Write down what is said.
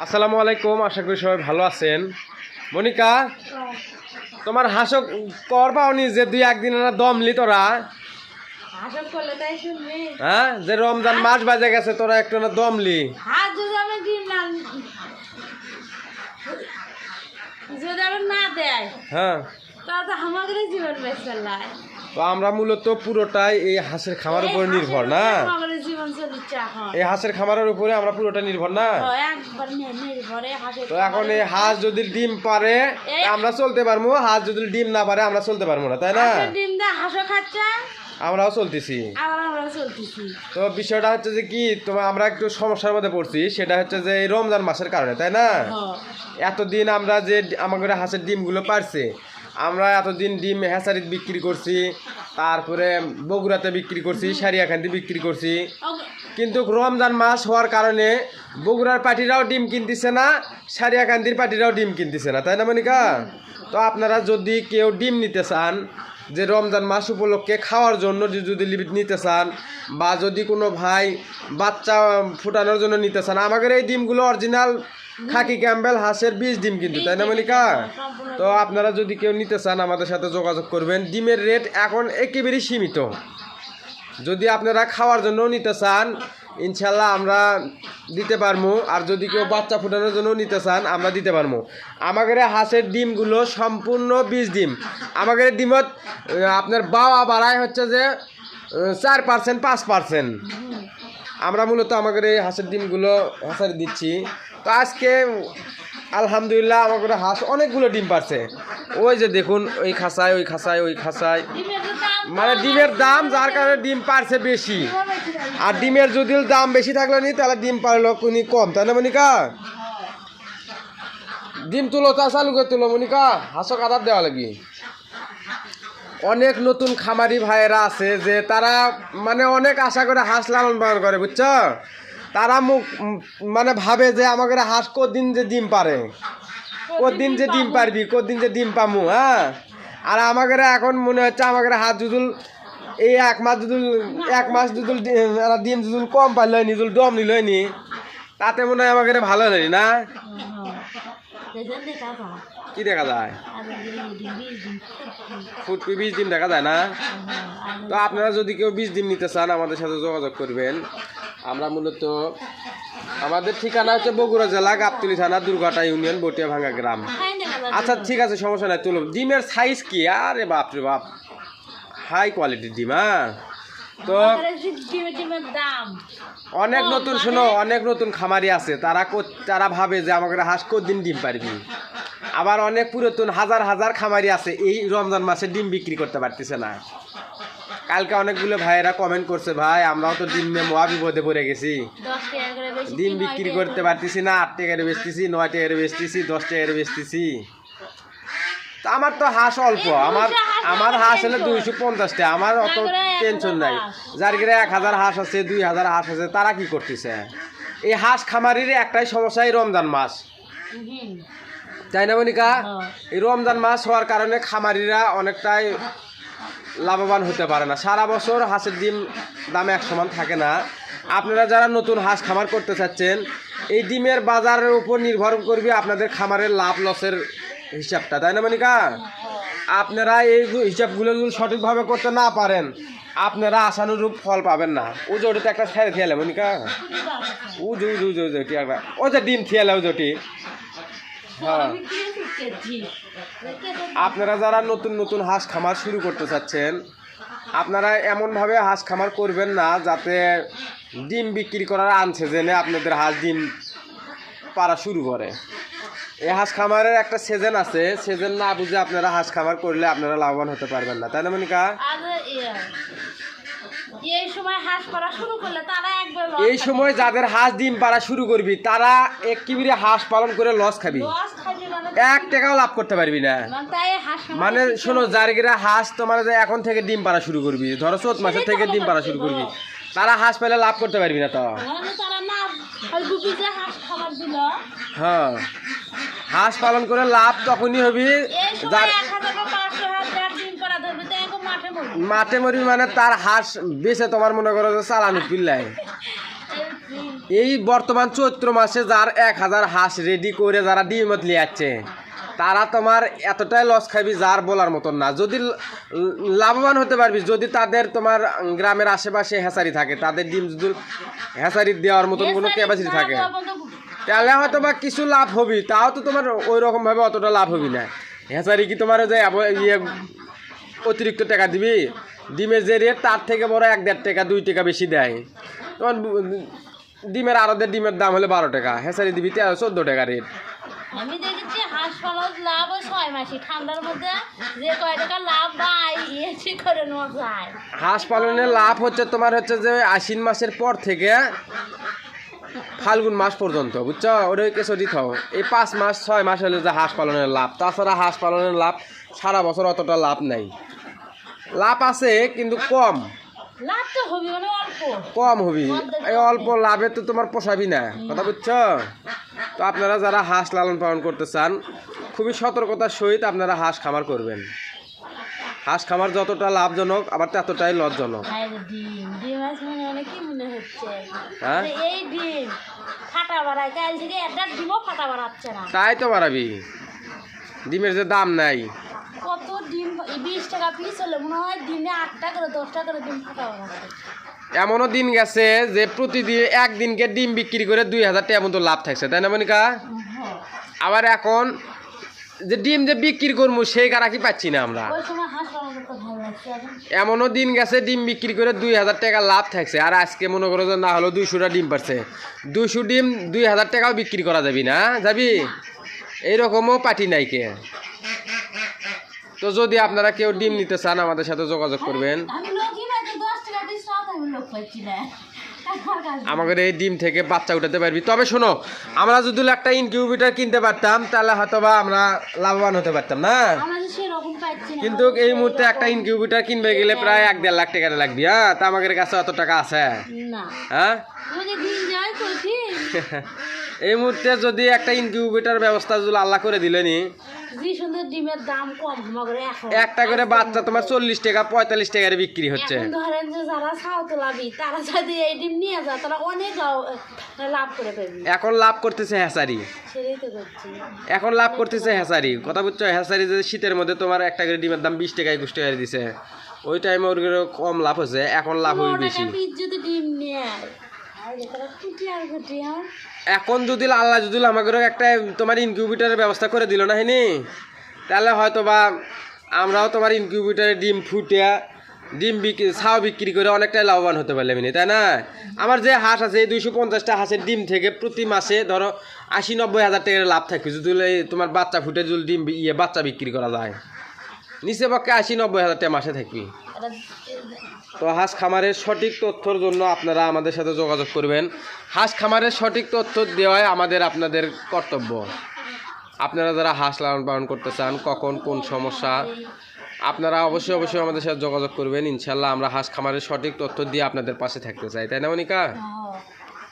আসসালামু আলাইকুম আশা করি সবাই ভালো আছেন। মনিকা তোমার হাসো করবা উনি যে দুই একদিন না দমলি তোরা? করলে তাই শুনবি। হ্যাঁ যে রমজান মাস বাজে গেছে তোরা একটু না দমলি হ্যাঁ। তাহলে তো আমাদের জীবন লাই। তো আমরা মূলত পুরোটাই এই হাঁসের খামার উপরে নির্ভর না? এই হাঁসের খামারের উপরে আমরা পুরোটা নির্ভর না? তো এখন এই হাঁস যদি ডিম পারে আমরা চলতে পারব। হাঁস যদি ডিম না পারে আমরা চলতে পারব না তাই না? আমরাও চলতেছি। তো বিষয়টা হচ্ছে যে কি তোমার আমরা একটু সমস্যার মধ্যে পড়ছি। সেটা হচ্ছে যে এই রমজান মাসের কারণে তাই না। এতদিন আমরা যে আমাদের হাঁসের ডিমগুলো পারছে আমরা এতদিন ডিম হ্যাচারিত বিক্রি করছি তারপরে বগুড়াতে বিক্রি করছি সারিয়াখান্তি বিক্রি করছি। কিন্তু রমজান মাস হওয়ার কারণে বগুড়ার পার্টিরাও ডিম কিনতেছে না সারিয়াকান্দির পার্টিরাও ডিম কিনতেছে না তাই না মনিকা? তো আপনারা যদি কেউ ডিম নিতে চান যে রমজান মাস উপলক্ষে খাওয়ার জন্য যদি- যদি লিমিট নিতে চান বা যদি কোনো ভাই বাচ্চা ফুটানোর জন্য নিতে চান আমাদের এই ডিমগুলো অরিজিনাল খাকি ক্যাম্বেল, হাঁসের বীজ, ডিম কিন্তু, তাই না মনিকা তো আপনারা যদি কেউ নিতে চান আমাদের সাথে যোগাযোগ করবেন, ডিমের রেট এখন একেবারেই সীমিত। যদি আপনারা খাওয়ার জন্য নিতে চান, ইনশাল্লাহ আমরা দিতে পারব আর যদি কেউ বাচ্চা ফোটানোর জন্য নিতে চান, আমরা দিতে পারব আমাদের হাঁসের ডিমগুলো সম্পূর্ণ বীজ ডিম। আমাদের ডিমত আপনার বাওয়া বাড়ায় হচ্ছে যে চার পার্সেন্ট, পাঁচ পার্সেন্ট। আমরা মূলত আমাদের এই হাঁসের ডিমগুলো হাঁসারি দিচ্ছি। তো আজকে আলহামদুলিল্লাহ আমাদের হাঁস অনেকগুলো ডিম পারছে। ওই যে দেখুন, ওই খাসায় ওই খাসায় ওই খাসায়। মানে ডিমের দাম যার কারণে ডিম পারছে বেশি। আর ডিমের যদি দাম বেশি থাকলে নি, তাহলে ডিম পারল কোনি কম, তাই না মনিকা? ডিম তুলো তা চালু করে তুলো মনিকা হাঁসক আদার দেওয়া লাগি। অনেক নতুন খামারি ভাইয়েরা আছে যে তারা মানে অনেক আশা করে হাঁস লালন পালন করে, বুঝছ? তারা মুখ মানে ভাবে যে আমাকে হাঁস কদিন যে ডিম পারে? কদিন যে ডিম পারবি? কদিন যে ডিম পামু হ্যাঁ? আর আমাকে এখন মনে হচ্ছে আমাকে হাত জুদুল এই এক মাস জুদুল এক মাস জুদুল ডিম জুদুল কম পারল নি জুদুল ডম নিল নি তাতে মনে হয় আমাকে ভালো হয়নি না? কি দেখা যায়? ফুটপি বিশ ডিম দেখা যায় না? তো আপনারা যদি কেউ বিশ ডিম নিতে চান আমাদের সাথে যোগাযোগ করবেন। আমরা মূলত, আমাদের ঠিকানা হচ্ছে বগুড়া জেলা গাবতলি থানা দুর্গাটা ইউনিয়ন বটিয়া ভাঙ্গা গ্রাম। আচ্ছা ঠিক আছে, সমস্যা নাই তুলো ডিমের সাইজ কি? আরে বাপ রে বাপ। হাই কোয়ালিটির ডিম হ্যাঁ? তো অনেক নতুন, শোনো, অনেক নতুন খামারি আছে। তারা তারা ভাবে যে আমাকে হাঁস দিন ডিম পারবি? আবার অনেক পুরাতন, হাজার হাজার খামারি আছে, এই রমজান মাসে ডিম বিক্রি করতে পারতেছে না। কালকে অনেকগুলো ভাইয়েরা কমেন্ট করছে ভাই আমরাও তো ডিম নিয়ে মহা বিপদে পড়ে গেছি ডিম বিক্রি করতে পারতেছি না আট টাকারে বেচতেছি নয় টাকারে বেচতেছি দশ টাকারে বেচতেছি। তা আমার তো হাঁস অল্প আমার আমার হাঁস হলে দুইশো পঞ্চাশ টাকা আমার অত টেনশন নাই। যার গিরে এক হাজার হাঁস আছে দুই হাজার হাঁস আছে তারা কি করতেছে? এই হাঁস খামারির একটাই সমস্যা এই রমজান মাস। তাই না মনিকা? হ্যাঁ। এই রমজান মাস হওয়ার কারণে খামারিরা অনেকটাই লাভবান হতে পারে না। সারা বছর হাঁসের ডিম দাম এক সমান থাকে না। আপনারা যারা নতুন হাঁস খামার করতে চাচ্ছেন, এই ডিমের বাজারের উপর নির্ভর করবে আপনাদের খামারের লাভ লসের হিসাবটা, তাই না মনিকা? আপনারা এই হিসাবগুলো যদি সঠিকভাবে করতে না পারেন, আপনারা আশানুরূপ ফল পাবেন না। ও জটিতে একটা ছেড়ে থিয়ালে মনিকা। ও জু জু জটি একটা ও যে ডিম থিয়ালে ও জটি হ্যাঁ। আপনারা যারা নতুন নতুন হাঁস খামার শুরু করতে চাচ্ছেন আপনারা এমনভাবে হাঁস খামার করবেন না যাতে ডিম বিক্রি করার আনছে জেনে আপনাদের হাঁস ডিম পারা শুরু করে। এই হাঁস খামারের একটা সিজন আছে সিজন না বুঝে আপনারা হাঁস খামার করলে আপনারা লাভবান হতে পারবেন না তাই না মনিকা? এই সময় যাদের হাঁস ডিম পাড়া শুরু করবি তারা একেবারে হাঁস পালন করে লস খাবি এক টাকাও লাভ করতে পারবি না। মানে শোনো জারগিরা হাঁস তোমার এখন থেকে ডিম পাড়া শুরু করবি ধরো চোদ্দ মাসের থেকে ডিম পাড়া শুরু করবি তারা হাঁস পেলে লাভ করতে পারবি না তো। হ্যাঁ হাঁস পালন করে লাভ তখনই হবি মাঠে মরবি। মানে তার হাঁস বেছে তোমার মনে করো যে চালানো পিল্লাই এই বর্তমান চৈত্র মাসে যার এক হাজার হাঁস রেডি করে যারা ডিমত লিয়াচ্ছে তারা তোমার এতটাই লস খাবি যার বলার মতন না। যদি লাভবান হতে পারবি যদি তাদের তোমার গ্রামের আশেপাশে হেসারি থাকে তাদের ডিম যদি হেসারি দেওয়ার মতন কোনো ক্যাপাসিটি থাকে তাহলে হয়তো বা কিছু লাভ হবি তাও তো তোমার ওই রকম ভাবে অতটা লাভ হবি না। হেসারি কি তোমার ওই যে ইয়ে অতিরিক্ত টাকা দিবি? ডিমের যে রেট তার থেকে বড় এক দেড় টাকা দুই টাকা বেশি দেয়। তোমার ডিমের আরদের ডিমের দাম হলে বারো টাকা হেসারি দিবি তেরো চোদ্দ টাকা রেট আমি দেখেছি হাঁস পালন লাভ ছয় মাসে ঠান্ডার মধ্যে যে কয় টাকা লাভ বা ইয়েছি করে নেওয়া যায়। হাঁস পালনের লাভ হচ্ছে তোমার হচ্ছে যে আশ্বিন মাসের পর থেকে ফাল্গুন মাস পর্যন্ত বুঝছ? ওটাই কেসরি থাও। এই পাঁচ মাস ছয় মাস হলে যে হাঁস পালনের লাভ। তাছাড়া হাঁস পালনের লাভ সারা বছর অতটা লাভ নাই। লাভ আছে কিন্তু কম। মানে কম হবি। এই অল্প লাভে তো তোমার পোষাবি না কথা বুঝছ? তো আপনারা যারা হাঁস লালন পালন করতে চান খুবই সতর্কতার সহিত আপনারা হাঁস খামার করবেন। হাঁস খামার যতটা লাভজনক আবার ততটাই লজ্জনক মনে মানে হ্যাঁ? তাই তো বাড়াবি। ডিমের যে দাম নাই। কত ডিম? বিশ টাকা পিস হলে মনে হয় দিনে আটটা করে দশটা করে ডিম ফাটা বাড়াচ্ছে এমনও দিন গেছে যে প্রতিদিন একদিনকে ডিম বিক্রি করে দুই হাজার টাকা মতো লাভ থাকছে তাই না মনিকা। আবার এখন যে ডিম যে বিক্রি করব সেই কারা কি পাচ্ছি না আমরা? এমনও দিন গেছে ডিম বিক্রি করে দুই হাজার টাকা লাভ থাকছে আর আজকে মনে করো যে না হলো দুইশোটা ডিম পারছে। দুইশো ডিম দুই হাজার টাকাও বিক্রি করা যাবি না যাবি? এইরকমও পাটি নাই কে। তো যদি আপনারা কেউ ডিম নিতে চান আমাদের সাথে যোগাযোগ করবেন। আমাদের এই ডিম থেকে বাচ্চা উঠাতে পারবি। তবে শোনো আমরা যদি একটা ইনকিউবেটার কিনতে পারতাম তাহলে হয়তো বা আমরা লাভবান হতে পারতাম না? কিন্তু এই মুহূর্তে একটা ইনকিউবেটার কিনবে গেলে প্রায় এক দেড় লাখ টাকা লাগবে হ্যাঁ? তা আমাদের কাছে অত টাকা আছে? হ্যাঁ? এই মুহূর্তে যদি একটা ইনকিউবেটার ব্যবস্থা যদি আল্লাহ করে দিলেনি একটা করে বাচ্চা তোমার চল্লিশ টাকা পঁয়তাল্লিশ টাকার বিক্রি হচ্ছে। এখন ধরেন যে যারা সাউথ তারা যদি এই ডিম নিয়ে যায় তারা অনেক লাভ- লাভ করে ফেলবে। এখন লাভ করতেছে হ্যাসারি এখন লাভ করতেছে হ্যাসারি কথা বুঝছ? হ্যাসারি যে শীতের মধ্যে তোমার একটা করে ডিমের দাম বিশ টাকা একুশ টাকা দিছে। ওই টাইমে ওর কম লাভ হচ্ছে এখন লাভ পনেরো বেশি। যদি ডিম নেয় এখন যদি আল্লাহ যদি আমাকে একটা তোমার ইনকিউবেটারের ব্যবস্থা করে দিল না হয়নি তাহলে হয়তো বা আমরাও তোমার ইনকিউবেটারে ডিম ফুটিয়া, ডিম বিক্রি, ছাও বিক্রি করে অনেকটাই লাভবান হতে পারলাম তাই না? আমার যে হাঁস আছে, এই দুইশো পঞ্চাশটা হাঁসের ডিম থেকে প্রতি মাসে ধরো আশি নব্বই হাজার টাকার লাভ থাকবে যদি তোমার বাচ্চা ফুটে, যদি ডিম ইয়ে বাচ্চা বিক্রি করা যায়। নিচে পক্ষে আশি নব্বই হাজার টাকা মাসে থাকবি তো হাঁস খামারের সঠিক তথ্যর জন্য আপনারা আমাদের সাথে যোগাযোগ করবেন। হাঁস খামারের সঠিক তথ্য দেওয়াই আমাদের আপনাদের কর্তব্য। আপনারা যারা হাঁস লালন পালন করতে চান, কখন কোন সমস্যা, আপনারা অবশ্যই অবশ্যই আমাদের সাথে যোগাযোগ করবেন। ইনশাল্লাহ আমরা হাঁস খামারের সঠিক তথ্য দিয়ে আপনাদের পাশে থাকতে চাই। তাই না, মনিকা? হ্যাঁ।